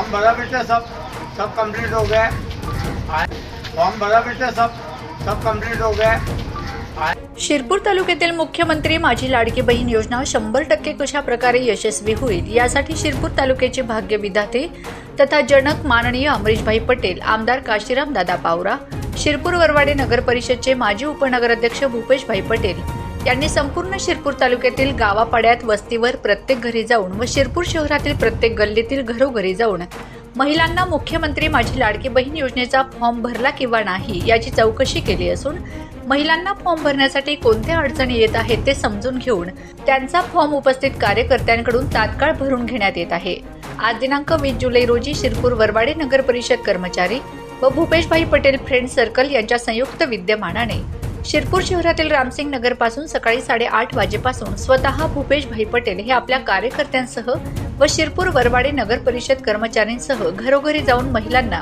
Form भरा बेटे सब सब complete हो गया फॉर्म भरा बेटे सब सब कंप्लीट हो गया शिरपूर तालुक्यातील मुख्यमंत्री माझी लाडकी बहीण योजना शंभर टक्के कशा प्रकारे यशस्वी होईल यासाठी शिरपूर तालुक्याचे भाग्य विधाते तथा जनक माननीय अमरीशभाई पटेल आमदार काशीराम दादा पावरा शिरपूर वरवाडे नगर परिषदचे माजी उपनगराध्यक्ष भूपेशभाई पटेल यांनी संपूर्ण शिरपूर तालुक्यातील गावापाड्यात वस्तीवर प्रत्येक घरी जाऊन व शिरपूर शहरातील प्रत्येक गल्लीतील घरोघरी जाऊन महिलांना मुख्यमंत्री माझी लाडकी बहीण योजनेचा फॉर्म भरला किंवा नाही याची चौकशी केली असून महिलांना फॉर्म भरण्यासाठी कोणत्या अडचणी येत आहेत ते समजून घेऊन त्यांचा फॉर्म उपस्थित कार्यकर्त्यांकडून तात्काळ भरून घेण्यात येत आहे. आज दिनांक वीस जुलै रोजी शिरपूर वरवाडे नगर परिषद कर्मचारी व भूपेशभाई पटेल फ्रेंड सर्कल यांच्या संयुक्त विद्यमानाने शिरपूर शहरातील रामसिंग नगरपासून सकाळी साडेआठ वाजेपासून स्वतः भूपेशभाई पटेल हे आपल्या कार्यकर्त्यांसह व शिरपूर वरवाडे नगर परिषद कर्मचाऱ्यांसह घरोघरी जाऊन महिलांना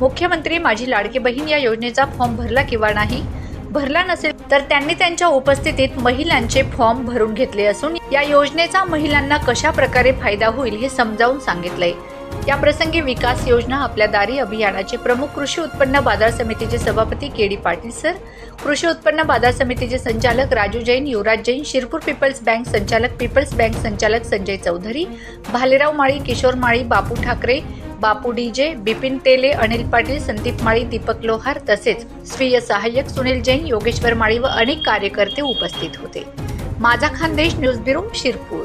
मुख्यमंत्री माझी लाडकी बहीण या योजनेचा फॉर्म भरला किंवा नाही भरला नसेल तर त्यांनी त्यांच्या उपस्थितीत महिलांचे फॉर्म भरून घेतले असून या योजनेचा महिलांना कशा प्रकारे फायदा होईल हे समजावून सांगितलंय. या प्रसंगी विकास योजना आपल्या दारी अभियानाचे प्रमुख कृषी उत्पन्न बाजार समितीचे सभापती के डी पाटील सर कृषी उत्पन्न बाजार समितीचे संचालक राजू जैन युवराज जैन शिरपूर पीपल्स बँक संचालक पीपल्स बँक संचालक संजय चौधरी भालेराव माळी किशोर माळी बापू ठाकरे बापू डीजे बिपिन तेले अनिल पाटील संदीप माळी दीपक लोहार तसेच स्वीय सहाय्यक सुनील जैन योगेश्वर माळी व अनेक कार्यकर्ते उपस्थित होते. माझा खानदेश न्यूज ब्युरो शिरपूर.